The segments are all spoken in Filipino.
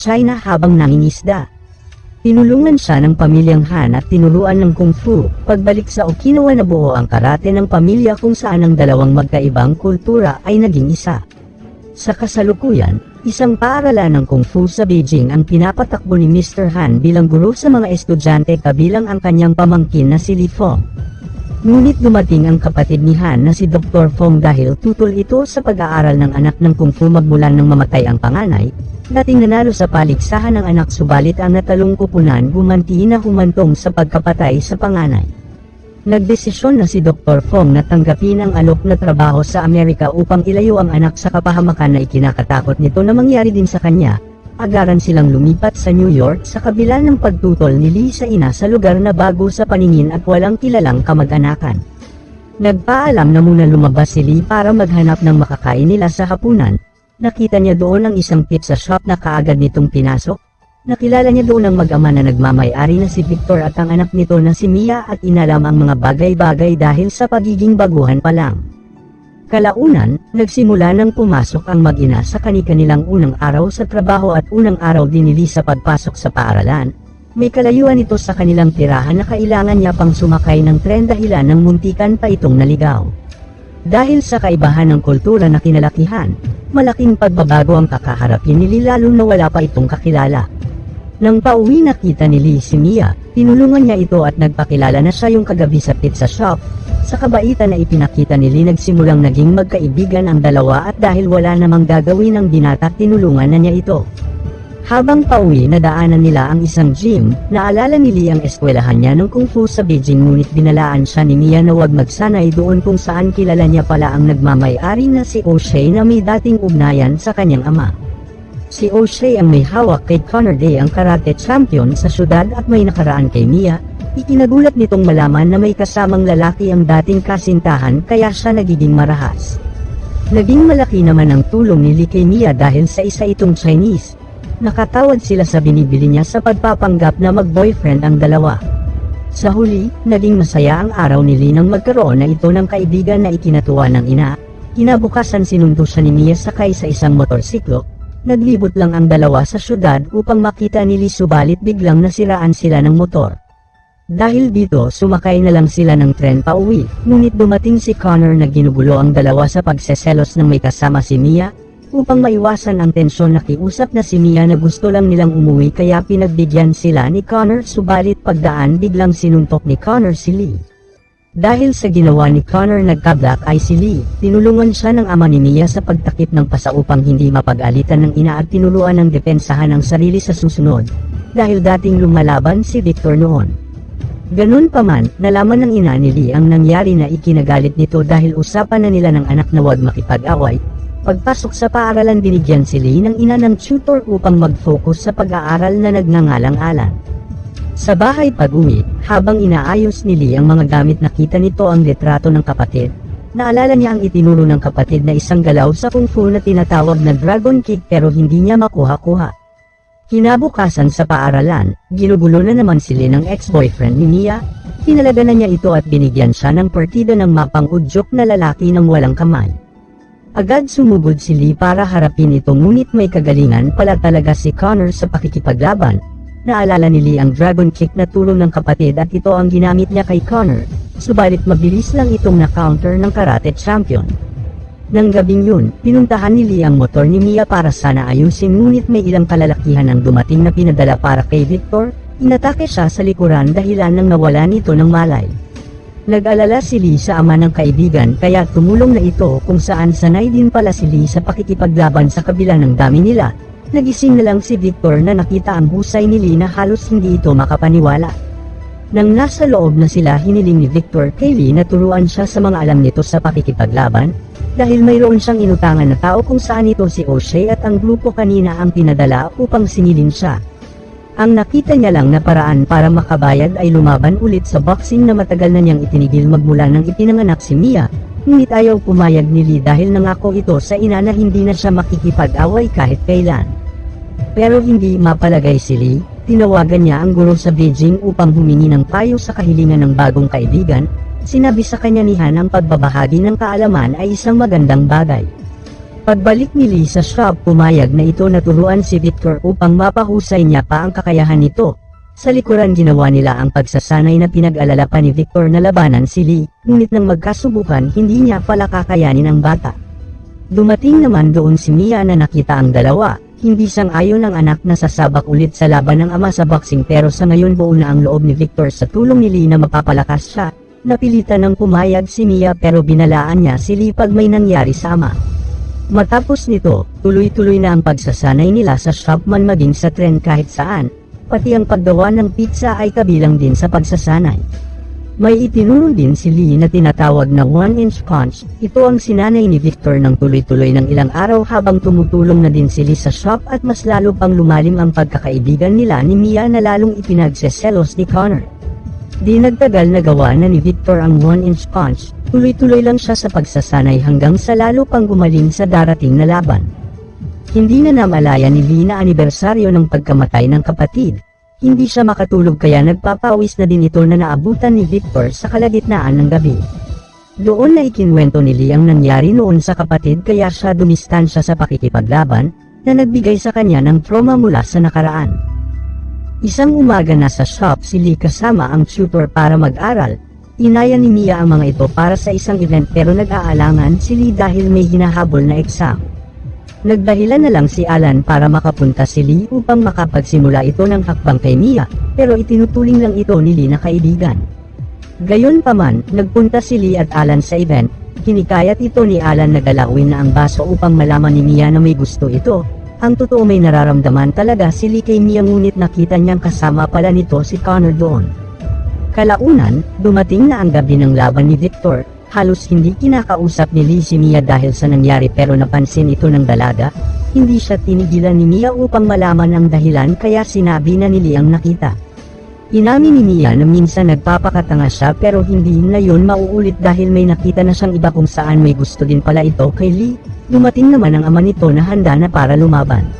China habang nangingisda. Tinulungan siya ng pamilyang Han at tinuruan ng Kung Fu. Pagbalik sa Okinawa nabuo ang karate ng pamilya kung saan ang dalawang magkaibang kultura ay naging isa. Sa kasalukuyan, isang paaralan ng Kung Fu sa Beijing ang pinapatakbo ni Mr. Han bilang guro sa mga estudyante kabilang ang kanyang pamangkin na si Li Fong. Ngunit dumating ang kapatid ni Han na si Dr. Fong dahil tutol ito sa pag-aaral ng anak ng Kung Fu magmula nang mamatay ang panganay, dating nanalo sa paligsahan ng anak subalit ang natalong kupunan gumanti na humantong sa pagkapatay sa panganay. Nagdesisyon na si Dr. Fong na tanggapin ang alok na trabaho sa Amerika upang ilayo ang anak sa kapahamakan na ikinakatakot nito na mangyari din sa kanya, agaran silang lumipat sa New York sa kabila ng pagtutol ni Lee sa ina sa lugar na bago sa paningin at walang kilalang kamag-anakan. Nagpaalam na muna lumabas si Lee para maghanap ng makakain nila sa hapunan. Nakita niya doon ang isang pizza shop na kaagad nitong pinasok. Nakilala niya doon ang mag-ama na nagmamayari na si Victor at ang anak nito na si Mia at inalam ang mga bagay-bagay dahil sa pagiging baguhan pa lang. Kalaunan, nagsimula nang pumasok ang mag-ina sa kani-kanilang unang araw sa trabaho at unang araw din nili sa pagpasok sa paaralan. May kalayuan ito sa kanilang tirahan na kailangan niya pang sumakay ng tren dahilan ng muntikan pa itong naligaw. Dahil sa kaibahan ng kultura na kinalakihan, malaking pagbabago ang kakaharapin ni Lee lalo na wala pa itong kakilala. Nang pauwi nakita ni Lee si Mia, tinulungan niya ito at nagpakilala na siya yung kagabi sa pizza shop. Sa kabaitan na ipinakita ni Lee nagsimulang naging magkaibigan ang dalawa at dahil wala namang gagawin ang binata tinulungan na niya ito. Habang pauwi nadaanan nila ang isang gym, naalala ni Lee ang eskwelahan niya ng Kung Fu sa Beijing ngunit binalaan siya ni Mia na huwag magsanay doon kung saan kilala niya pala ang nagmamay-ari na si O'Shea na may dating ugnayan sa kanyang ama. Si O'Shea ang may hawak kay Connor Day ang karate champion sa syudad at may nakaraan kay Mia, Ikinagulat nitong malaman na may kasamang lalaki ang dating kasintahan kaya siya nagiging marahas. Naging malaki naman ang tulong ni Lee kay Mia dahil sa isa itong Chinese. Nakatawad sila sa binibili niya sa pagpapanggap na mag-boyfriend ang dalawa. Sa huli, naging masaya ang araw ni Lee nang magkaroon na ito ng kaibigan na ikinatuwa ng ina. Kinabukasan sinundo siya ni Mia sakay sa isang motorsiklo. Naglibot lang ang dalawa sa syudad upang makita ni Lee subalit biglang nasiraan sila ng motor. Dahil dito sumakay na lang sila ng tren pa uwi, ngunit dumating si Connor na ginugulo ang dalawa sa pagseselos ng may kasama si Mia, upang maiwasan ang tensyon nakiusap na si Mia na gusto lang nilang umuwi kaya pinagbigyan sila ni Connor subalit pagdaan biglang sinuntok ni Connor si Lee. Dahil sa ginawa ni Connor nagka-black eye si Lee, tinulungan siya ng ama ni Mia sa pagtakip ng pasa upang hindi mapag-alitan ng ina at tinuluan ng depensahan ang sarili sa susunod, dahil dating lumalaban si Victor noon. Ganun pa man, nalaman ng ina ni Lee ang nangyari na ikinagalit nito dahil usapan na nila ng anak na huwag makipag-away. Pagpasok sa paaralan binigyan si Lee ng ina ng tutor upang mag-focus sa pag-aaral na nagngangalang-alan. Sa bahay pag-uwi, habang inaayos ni Lee ang mga gamit nakita nito ang litrato ng kapatid. Naalala niya ang itinuro ng kapatid na isang galaw sa kung fu na tinatawag na dragon kick pero hindi niya makuha-kuha. Kinabukasan sa paaralan, ginugulo na naman sila ng ex-boyfriend ni Mia, pinalaga na niya ito at binigyan siya ng partida ng mapang udyok na lalaki ng walang kamay. Agad sumugod si Lee para harapin ito ngunit may kagalingan pala talaga si Connor sa pakikipaglaban. Naalala ni Lee ang dragon kick na tulong ng kapatid at ito ang ginamit niya kay Connor, subalit mabilis lang itong na-counter ng karate champion. Nang gabing yun, pinuntahan ni Lee ang motor ni Mia para sana ayusin ngunit may ilang kalalakihan ang dumating na pinadala para kay Victor, inatake siya sa likuran dahilan nang nawala nito ng malay. Nag-alala si Lee sa ama ng kaibigan kaya tumulong na ito kung saan sanay din pala si Lee sa pakikipaglaban sa kabila ng dami nila. Nagising na lang si Victor na nakita ang husay ni Lee na halos hindi ito makapaniwala. Nang nasa loob na sila hiniling ni Victor kay Lee na turuan siya sa mga alam nito sa pakikipaglaban, dahil mayroon siyang inutangan na tao kung saan ito si O'Shea at ang grupo kanina ang pinadala upang singilin siya. Ang nakita niya lang na paraan para makabayad ay lumaban ulit sa boxing na matagal na niyang itinigil magmula nang ipinanganak si Mia, ngunit ayaw pumayag ni Lee dahil nangako ito sa ina na hindi na siya makikipag-away kahit kailan. Pero hindi mapalagay si Lee, tinawagan niya ang guro sa Beijing upang humingi ng payo sa kahilingan ng bagong kaibigan, Sinabi sa kanya ni Han ang pagbabahagi ng kaalaman ay isang magandang bagay. Pagbalik ni Lee sa shop pumayag na ito naturuan si Victor upang mapahusay niya pa ang kakayahan nito. Sa likuran ginawa nila ang pagsasanay na pinag-alala pa ni Victor na labanan si Lee, ngunit nang magkasubukan hindi niya pala kakayanin ang bata. Dumating naman doon si Mia na nakita ang dalawa, hindi sang ayon ng anak na sasabak ulit sa laban ng ama sa boxing pero sa ngayon buo na ang loob ni Victor sa tulong ni Lee na mapapalakas siya. Napilitan ng pumayag si Mia pero binalaan niya si Lee pag may nangyari sa ama. Matapos nito, tuloy-tuloy na ang pagsasanay nila sa shop man maging sa tren kahit saan, pati ang paggawa ng pizza ay kabilang din sa pagsasanay. May itinuro din si Lee na tinatawag na one-inch punch, ito ang sinanay ni Victor ng tuloy-tuloy ng ilang araw habang tumutulong na din si Lee sa shop at mas lalo pang lumalim ang pagkakaibigan nila ni Mia na lalong ipinagseselos ni Connor. Di nagtagal na na ni Victor ang one-inch punch, tuloy-tuloy lang siya sa pagsasanay hanggang sa lalo pang gumaling sa darating na laban. Hindi na namalaya ni Lee na anibersaryo ng pagkamatay ng kapatid, hindi siya makatulog kaya nagpapawis na din ito na naabutan ni Victor sa kalagitnaan ng gabi. Doon na ikinwento ni Lee ang nangyari noon sa kapatid kaya siya dumistansya sa pakikipaglaban, na nagbigay sa kanya ng trauma mula sa nakaraan. Isang umaga na sa shop si Lee kasama ang tutor para mag-aral. Inaya ni Mia ang mga ito para sa isang event pero nag-aalangan si Lee dahil may hinahabol na exam. Nagdahilan na lang si Alan para makapunta si Lee upang makapagsimula ito ng hakbang kay Mia, pero itinutuling lang ito ni Lee na kaibigan. Gayon pa man, nagpunta si Lee at Alan sa event, hinikayat ito ni Alan na galawin na ang baso upang malaman ni Mia na may gusto ito, ang totoo may nararamdaman talaga si Lee kay Mia ngunit nakita niyang kasama pala nito si Connor doon. Kalaunan, dumating na ang gabi ng laban ni Victor, halos hindi kinakausap ni Lee si Mia dahil sa nangyari pero napansin ito ng dalaga, hindi siya tinigilan ni Mia upang malaman ang dahilan kaya sinabi na ni Lee ang nakita. Inamin ni Mia na minsan nagpapakatanga siya pero hindi na yon mauulit dahil may nakita na siyang iba kung saan may gusto din pala ito kay Lee, dumating naman ang ama nito na handa na para lumaban.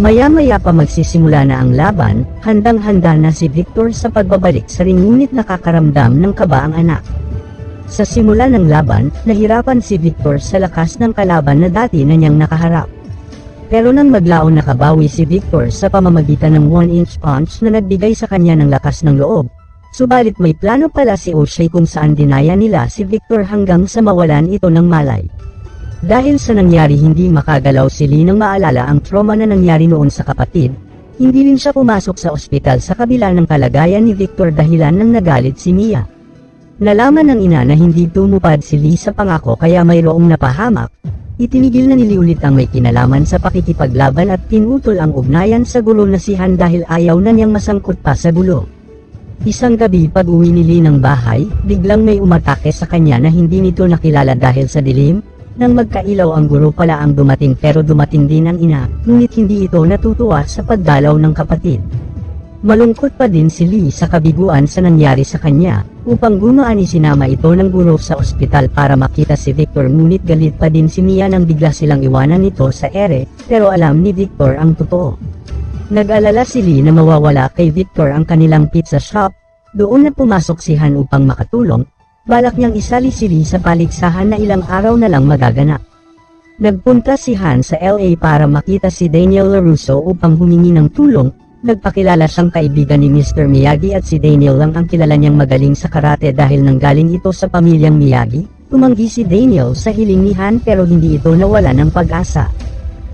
Maya-maya pa magsisimula na ang laban, handang-handa na si Victor sa pagbabalik sa ring ngunit nakakaramdam ng kaba ang anak. Sa simula ng laban, nahirapan si Victor sa lakas ng kalaban na dati na niyang nakaharap. Pero nang maglaon nakabawi si Victor sa pamamagitan ng 1-inch punch na nagbigay sa kanya ng lakas ng loob. Subalit may plano pala si O'Shea kung saan dinaya nila si Victor hanggang sa mawalan ito ng malay. Dahil sa nangyari hindi makagalaw si Lee nang maalala ang trauma na nangyari noon sa kapatid, hindi rin siya pumasok sa ospital sa kabila ng kalagayan ni Victor dahilan ng nagalit si Mia. Nalaman ng ina na hindi tumupad si Lee sa pangako kaya mayroong napahamak, itinigil na ulit ang may kinalaman sa pakikipaglaban at pinutol ang ugnayan sa gulo na si Han dahil ayaw na niyang masangkot pa sa gulo. Isang gabi pag uwi ni Lee ng bahay, biglang may umatake sa kanya na hindi nito nakilala dahil sa dilim, nang magkailaw ang guro pala ang dumating pero dumating din ang ina, ngunit hindi ito natutuwa sa pagdalaw ng kapatid. Malungkot pa din si Lee sa kabiguan sa nangyari sa kanya, upang gumaan isinama ito ng guro sa ospital para makita si Victor ngunit galit pa din si Mia nang bigla silang iwanan nito sa ere, pero alam ni Victor ang totoo. Nag-alala si Lee na mawawala kay Victor ang kanilang pizza shop, doon na pumasok si Han upang makatulong, balak niyang isali si Lee sa paligsahan na ilang araw na lang magaganap. Nagpunta si Han sa LA para makita si Daniel LaRusso upang humingi ng tulong, Nagpakilala siyang kaibigan ni Mr. Miyagi at si Daniel lang ang kilala niyang magaling sa karate dahil nanggaling ito sa pamilyang Miyagi. Tumanggi si Daniel sa hiling ni Han pero hindi ito nawala ng pag-asa.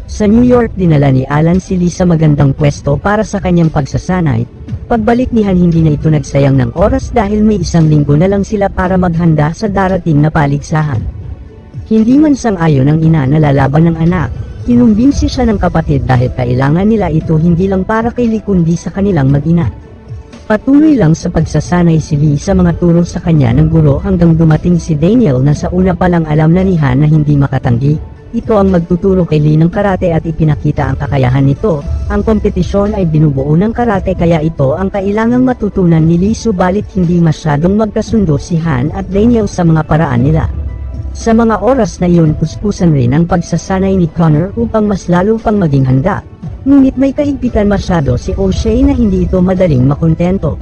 Sa New York dinala ni Alan si Lee sa magandang pwesto para sa kanyang pagsasanay. Pagbalik ni Han hindi na ito nagsayang ng oras dahil may isang linggo na lang sila para maghanda sa darating na paligsahan. Hindi man sang-ayon ang ina na lalaban ng anak, Kinumbinsi siya ng kapatid dahil kailangan nila ito hindi lang para kay Lee kundi sa kanilang mag-ina. Patuloy lang sa pagsasanay si Lee sa mga turo sa kanya ng guro hanggang dumating si Daniel na sa una pa lang alam na ni Han na hindi makatanggi. Ito ang magtuturo kay Lee ng karate at ipinakita ang kakayahan nito. Ang kompetisyon ay binubuo ng karate kaya ito ang kailangang matutunan ni Lee subalit hindi masyadong magkasundo si Han at Daniel sa mga paraan nila. Sa mga oras na iyon puspusan rin ang pagsasanay ni Connor upang mas lalo pang maging handa. Ngunit may kaigpitan masyado si O'Shea na hindi ito madaling makontento.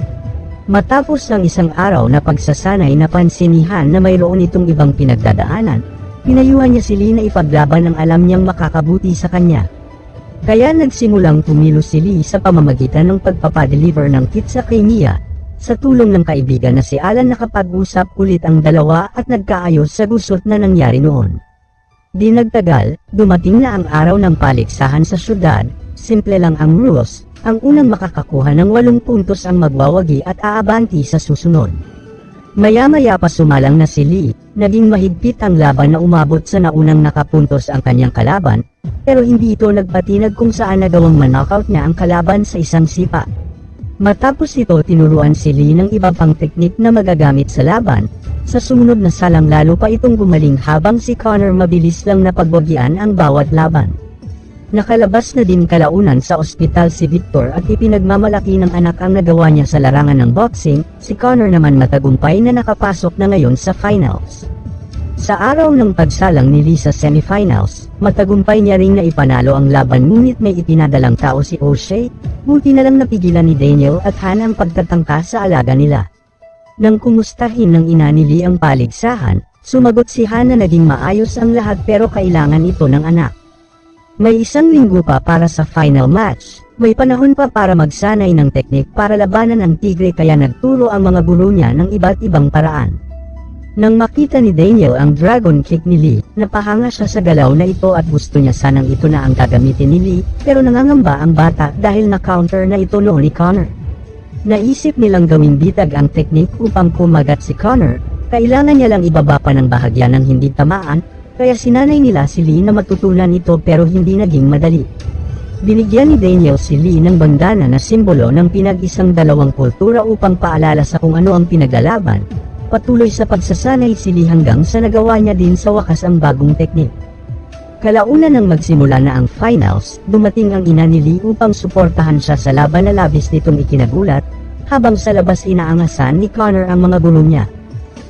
Matapos ng isang araw na pagsasanay napansin ni Han na mayroon itong ibang pinagdadaanan. Pinayuhan niya si Lee na ipaglaban ang alam niyang makakabuti sa kanya. Kaya nagsimulang tumilos si Lee sa pamamagitan ng pagpapadeliver ng pizza kay Mia. Sa tulong ng kaibigan na si Alan nakapag-usap ulit ang dalawa at nagkaayos sa gusot na nangyari noon. Di nagtagal, dumating na ang araw ng paligsahan sa syudad, simple lang ang rules, ang unang makakakuha ng walong puntos ang magwawagi at aabanti sa susunod. Maya-maya pa sumalang na si Lee, naging mahigpit ang laban na umabot sa naunang nakapuntos ang kanyang kalaban, pero hindi ito nagpatinag kung saan nagawang manockout niya ang kalaban sa isang sipa. Matapos ito tinuruan si Lee ng iba pang teknik na magagamit sa laban, sa sumunod na salang lalo pa itong gumaling habang si Connor mabilis lang napagwagian ang bawat laban. Nakalabas na din kalaunan sa ospital si Victor at ipinagmamalaki ng anak ang nagawa niya sa larangan ng boxing, si Connor naman matagumpay na nakapasok na ngayon sa finals. Sa araw ng pagsalang ni Lee sa semifinals, matagumpay niya ring na ipanalo ang laban ngunit may itinadalang tao si O'Shea, buti na lang napigilan ni Daniel at Hannah ang pagtatangka sa alaga nila. Nang kumustahin ng ina ni Lee ang paligsahan, sumagot si Hannah naging maayos ang lahat pero kailangan ito ng anak. May isang linggo pa para sa final match. May panahon pa para magsanay ng teknik para labanan ang tigre kaya nagturo ang mga guro niya ng iba't ibang paraan. Nang makita ni Daniel ang dragon kick ni Lee, napahanga siya sa galaw na ito at gusto niya sanang ito na ang gagamitin ni Lee, pero nangangamba ang bata dahil na-counter na ito noon ni Connor. Naisip nilang gawing bitag ang teknik upang kumagat si Connor, kailangan niya lang ibaba pa ng bahagya ng hindi tamaan, kaya sinanay nila si Lee na matutunan ito pero hindi naging madali. Binigyan ni Daniel si Lee ng bandana na simbolo ng pinag-isang dalawang kultura upang paalala sa kung ano ang pinaglalaban. Patuloy sa pagsasanay si Lee hanggang sa nagawa niya din sa wakas ang bagong teknik. Kalauna nang magsimula na ang finals, dumating ang ina ni Lee upang suportahan siya sa laban na labis nitong ikinagulat, habang sa labas inaangasan ni Connor ang mga gulo niya.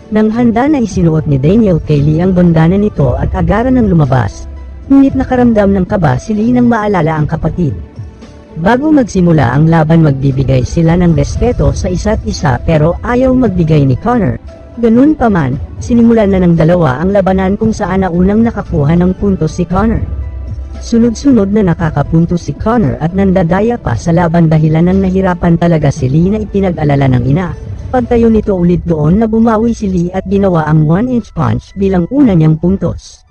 Nang handa na isinuot ni Daniel kay Lee ang bandana nito at agaran ng lumabas, ngunit nakaramdam ng kaba si Lee nang maalala ang kapatid. Bago magsimula ang laban magbibigay sila ng respeto sa isa't isa pero ayaw magbigay ni Connor. Ganun pa man, sinimulan na ng dalawa ang labanan kung saan na unang nakakuha ng puntos si Connor. Sunod-sunod na nakakapunto si Connor at nandadaya pa sa laban dahilan ng nahirapan talaga si Lee na ipinag-alala ng ina. Pagtayo nito ulit doon na bumawi si Lee at ginawa ang 1-inch punch bilang una niyang puntos.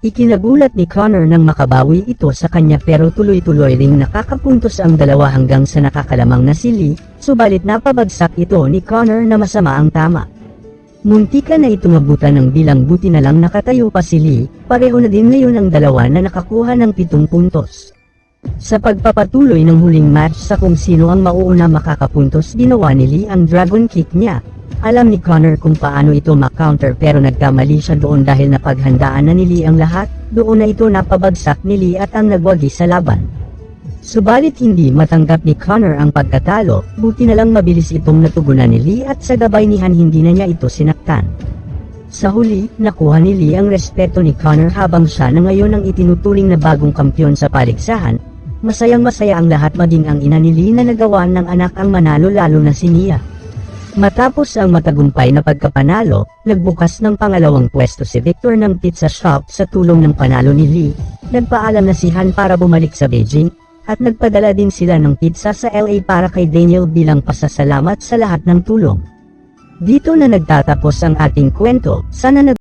Ikinagulat ni Connor nang makabawi ito sa kanya pero tuloy-tuloy ring nakakapuntos ang dalawa hanggang sa nakakalamang na si Lee, subalit napabagsak ito ni Connor na masama ang tama. Muntika na itong abutan ng bilang buti na lang nakatayo pa si Lee, pareho na din ngayon ang dalawa na nakakuha ng pitong puntos. Sa pagpapatuloy ng huling match sa kung sino ang mauuna makakapuntos ginawa ni Lee ang dragon kick niya. Alam ni Connor kung paano ito makounter pero nagkamali siya doon dahil napaghandaan na ni Lee ang lahat, doon na ito napabagsak ni Lee at ang nagwagi sa laban. Subalit hindi matanggap ni Connor ang pagkatalo, buti na lang mabilis itong natugunan ni Lee at sa gabay ni Han hindi na niya ito sinaktan. Sa huli, nakuha ni Lee ang respeto ni Connor habang siya na ngayon ang itinuturing na bagong kampyon sa paligsahan. Masayang masaya ang lahat maging ang ina ni Lee na nagawa ng anak ang manalo lalo na si Nia. Matapos ang matagumpay na pagkapanalo, nagbukas ng pangalawang pwesto si Victor ng pizza shop sa tulong ng panalo ni Lee. Nagpaalam na si Han para bumalik sa Beijing, at nagpadala din sila ng pizza sa LA para kay Daniel bilang pasasalamat sa lahat ng tulong. Dito na nagtatapos ang ating kwento, sana nag